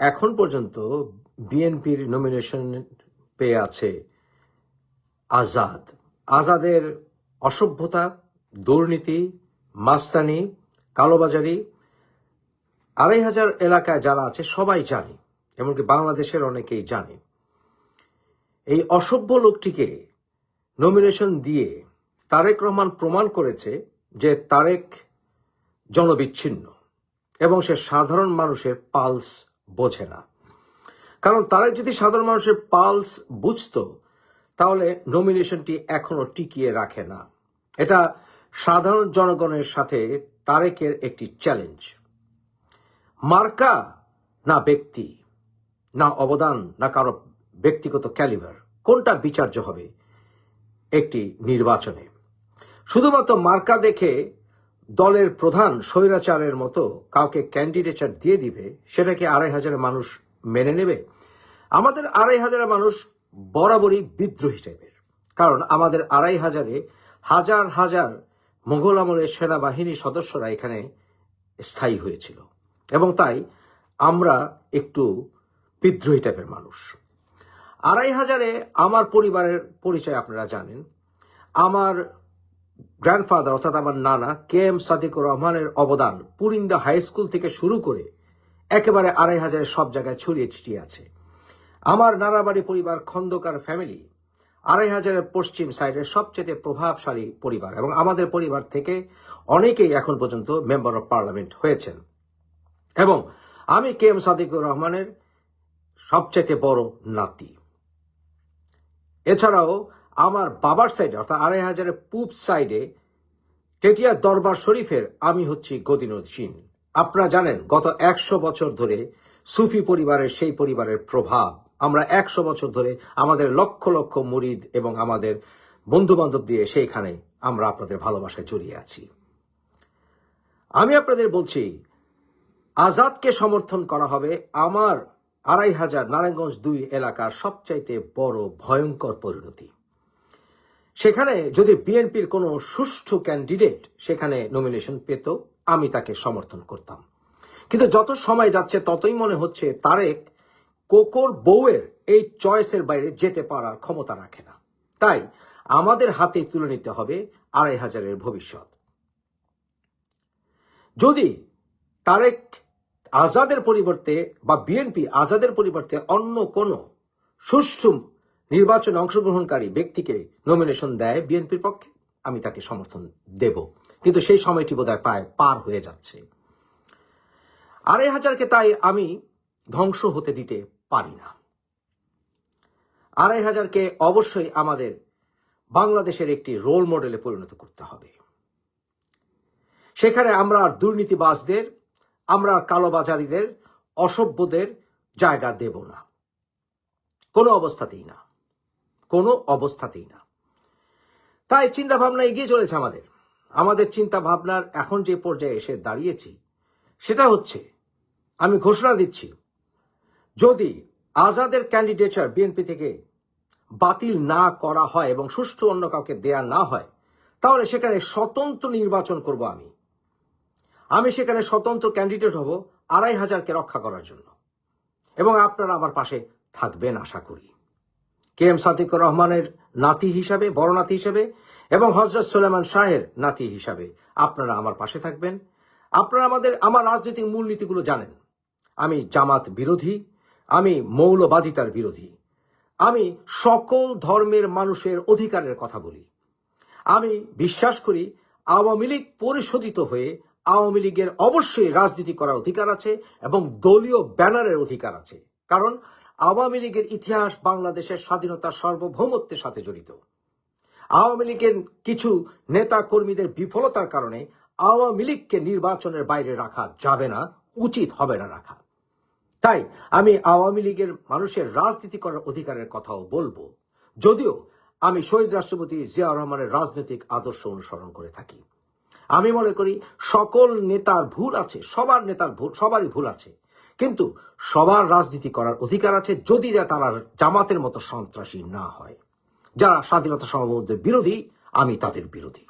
এখন পর্যন্ত বিএনপির নমিনেশন পেয়ে আছে আজাদ। আজাদের অসভ্যতা, দুর্নীতি, মাস্তানি, কালোবাজারি, আড়াই হাজার এলাকায় যারা আছে সবাই জানে, এমনকি বাংলাদেশের অনেকেই জানে। এই অসভ্য লোকটিকে নমিনেশন দিয়ে তারেক রহমান প্রমাণ করেছে যে তারেক জনবিচ্ছিন্ন এবং সে সাধারণ মানুষের পালস বোঝে না। কারণ তারেক যদি সাধারণ মানুষের পালস বুঝতো, তাহলে নমিনেশনটি এখনও টিকিয়ে রাখে না। এটা সাধারণ জনগণের সাথে তারেকের একটি চ্যালেঞ্জ মার্কা না ব্যক্তি, না অবদান, না কারও ব্যক্তিগত ক্যালিবার কোনটা বিচার্য হবে? একটি নির্বাচনে। শুধুমাত্র মার্কা দেখে দলের প্রধান স্বৈরাচারের মতো কাউকে ক্যান্ডিডেচার দিয়ে দিবে, সেটাকে আড়াই হাজারের মানুষ মেনে নেবে। আমাদের আড়াই হাজারের মানুষ বরাবরই বিদ্রোহী টাইপের। কারণ আমাদের আড়াই হাজারে হাজার হাজার মোগল আমলের সেনাবাহিনীর সদস্যরা এখানে স্থায়ী হয়েছিল। এবং তাই আমরা একটু বিদ্রোহী টাইপের মানুষ। আড়াই হাজারে আমার পরিবারের পরিচয় আপনারা জানেন। আমার গ্র্যান্ডফাদার অর্থাৎ আমার নানা, কে এম সাদিকুর রহমানের অবদান পুরিন্দা হাই স্কুল থেকে শুরু করে একেবারে আড়াই হাজারের সব জায়গায় ছড়িয়ে ছিটিয়ে আছে। আমার নানাবাড়ি পরিবার খন্দকার ফ্যামিলি আড়াই হাজারের পশ্চিম সাইডের সবচেয়ে প্রভাবশালী পরিবার এবং আমাদের পরিবার থেকে অনেকেই এখন পর্যন্ত মেম্বার অফ পার্লামেন্ট হয়েছেন। এবং আমি কে এম সাদিকুর রহমানের সবচেয়ে বড় নাতি। এছাড়াও আমার বাবার সাইডে, অর্থাৎ আড়াই হাজারের পূব সাইডে টেটিয়া দরবার শরীফের আমি হচ্ছি গদিনুদ্দিন আপনারা জানেন, গত একশো বছর ধরে সুফি পরিবারের সেই পরিবারের প্রভাব। আমরা একশো বছর ধরে আমাদের লক্ষ লক্ষ মুরিদ এবং আমাদের বন্ধু বান্ধব দিয়ে সেইখানে আমরা আপনাদের ভালোবাসায় জড়িয়ে আছি। আমি আপনাদের বলছি, আজাদকে সমর্থন করা হবে আমার আড়াই হাজার নারায়ণগঞ্জ দুই এলাকার সবচাইতে বড় ভয়ঙ্কর পরিণতি। সেখানে যদি বিএনপির কোনো সুষ্ঠু ক্যান্ডিডেট সেখানে নমিনেশন পেত, আমি তাকে সমর্থন করতাম। কিন্তু যত সময় যাচ্ছে, ততই মনে হচ্ছে তারেক কোকোর বউয়ের এই চয়েসের বাইরে যেতে পারার ক্ষমতা রাখে না। তাই আমাদের হাতে তুলে নিতে হবে আড়াই হাজারের ভবিষ্যৎ। যদি তারেক আজাদের পরিবর্তে বা বিএনপি আজাদের পরিবর্তে অন্য কোনো সুষ্ঠু নির্বাচনে অংশগ্রহণকারী ব্যক্তিকে নমিনেশন দেয় বিএনপির পক্ষে, আমি তাকে সমর্থন দেব। কিন্তু সেই সময়টি বোধহয় প্রায় পার হয়ে যাচ্ছে। আড়াই হাজারকে তাই আমি ধ্বংস হতে দিতে পারি না। আড়াই হাজারকে অবশ্যই আমাদের বাংলাদেশের একটি রোল মডেলে পরিণত করতে হবে। সেখানে আমরা আর দুর্নীতিবাজদের, আমরা আর কালোবাজারিদের, অসভ্যদের জায়গা দেব না। কোনো অবস্থাতেই না। কোনো অবস্থাতেই না। তাই চিন্তা ভাবনা এগিয়ে চলেছে আমাদের। আমাদের চিন্তা ভাবনার এখন যে পর্যায়ে এসে দাঁড়িয়েছি, সেটা হচ্ছে, আমি ঘোষণা দিচ্ছি, যদি আজাদের ক্যান্ডিডেচার বিএনপি থেকে বাতিল না করা হয় এবং সুষ্ঠু অন্য কাউকে দেয়া না হয়, তাহলে সেখানে স্বতন্ত্র নির্বাচন করব আমি। আমি সেখানে স্বতন্ত্র ক্যান্ডিডেট হব আড়াই হাজারকে রক্ষা করার জন্য। এবং আপনারা আমার পাশে থাকবেন, আশা করি। কে এম সাদিকুর রহমানের নাতি হিসাবে, বড় নাতি হিসাবে, এবং হজরত সুলেমান শাহের নাতি হিসাবে। আপনারা আমার পাশে থাকবেন। আপনারা আমাদের, আমার রাজনৈতিক মূলনীতিগুলো জানেন। আমি জামাত বিরোধী, আমি মৌলবাদিতার বিরোধী। আমি সকল ধর্মের মানুষের অধিকারের কথা বলি। আমি বিশ্বাস করি আওয়ামী লীগ পরিশোধিত হয়ে আওয়ামী লীগের অবশ্যই রাজনীতি করার অধিকার আছে এবং দলীয় ব্যানারের অধিকার আছে। কারণ আওয়ামী লীগের ইতিহাস বাংলাদেশের স্বাধীনতা সার্বভৌমত্বের সাথে জড়িত। আওয়ামী লীগের কিছু নেতা কর্মীদের বিফলতার কারণে আওয়ামী লীগকে নির্বাচনের বাইরে রাখা যাবে না, উচিত হবে না রাখা। তাই আমি আওয়ামী লীগের মানুষের রাজনীতি করার অধিকারের কথাও বলব। যদিও আমি শহীদ রাষ্ট্রপতি জিয়া রহমানের রাজনৈতিক আদর্শ অনুসরণ করে থাকি। আমি মনে করি সকল নেতার ভুল আছে, সবার নেতার ভুল, সবারই ভুল আছে। কিন্তু সবার রাজনীতি করার অধিকার আছে যদি তারা জামাতের মতো সন্ত্রাসী না হয়। যারা স্বাধীনতা সার্বভৌমত্বের বিরোধী, আমি তাদের বিরোধী।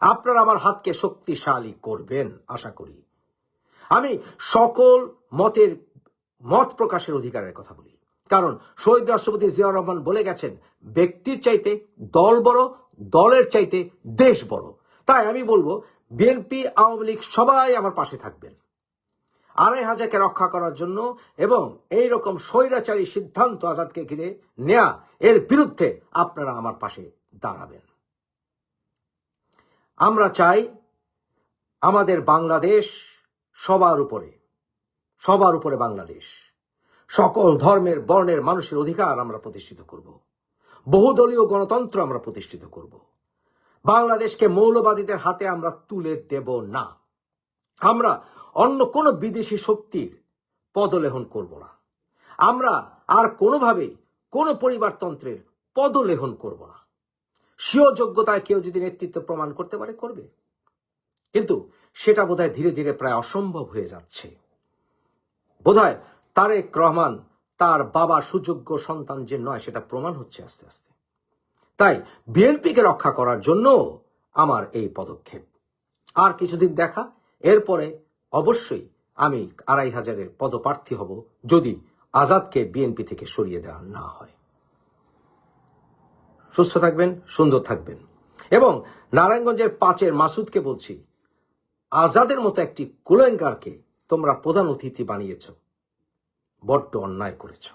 আপনারা আমার হাতকে শক্তিশালী করবেন, আশা করি। আমি সকল মতের, মত প্রকাশের অধিকারের কথা বলি। কারণ শহীদ রাষ্ট্রপতি জিয়াউর রহমান বলে গেছেন, ব্যক্তির চাইতে দল বড়, দলের চাইতে দেশ বড়। তাই আমি বলব, বিএনপি, আওয়ামী লীগ সবাই আমার পাশে থাকবেন। আড়াই হাজারকে রক্ষা করার জন্য এবং এই রকম স্বৈরাচারী সিদ্ধান্ত আজাদকে ঘিরে নেয়া এর বিরুদ্ধে আপনারা আমার পাশে দাঁড়াবেন। আমরা চাই আমাদের বাংলাদেশ সবার উপরে সবার উপরে বাংলাদেশ। সকল ধর্মের, বর্ণের মানুষের অধিকার আমরা প্রতিষ্ঠিত করব। বহুদলীয় গণতন্ত্র আমরা প্রতিষ্ঠিত করব। বাংলাদেশকে মৌলবাদীদের হাতে আমরা তুলে দেব না। আমরা অন্য কোনো বিদেশি শক্তির পদলেহন করব না। আমরা আর কোনোভাবে কোনো পরিবারতন্ত্রের পদলেহন করব না। স্বীয় যোগ্যতায় কেউ যদি নেতৃত্ব প্রমাণ করতে পারে, করবে। কিন্তু সেটা বোধহয় ধীরে ধীরে প্রায় অসম্ভব হয়ে যাচ্ছে। বোধহয় তারেক রহমান তার বাবা সুযোগ্য সন্তান যে নয়, সেটা প্রমাণ হচ্ছে আস্তে আস্তে। তাই বিএনপিকে রক্ষা করার জন্য আমার এই পদক্ষেপ। আর কিছুদিন দেখা এরপরে অবশ্যই আমি আড়াই হাজারের পদপ্রার্থী হব যদি আজাদকে বিএনপি থেকে সরিয়ে দেওয়া না হয়। সুস্থ থাকবেন, সুন্দর থাকবেন। এবং নারায়ণগঞ্জের পাঁচের মাসুদকে বলছি, আজাদের মতো একটি কুলেঙ্গারকে তোমরা প্রধান অতিথি বানিয়েছ, বড্ড অন্যায় করেছ।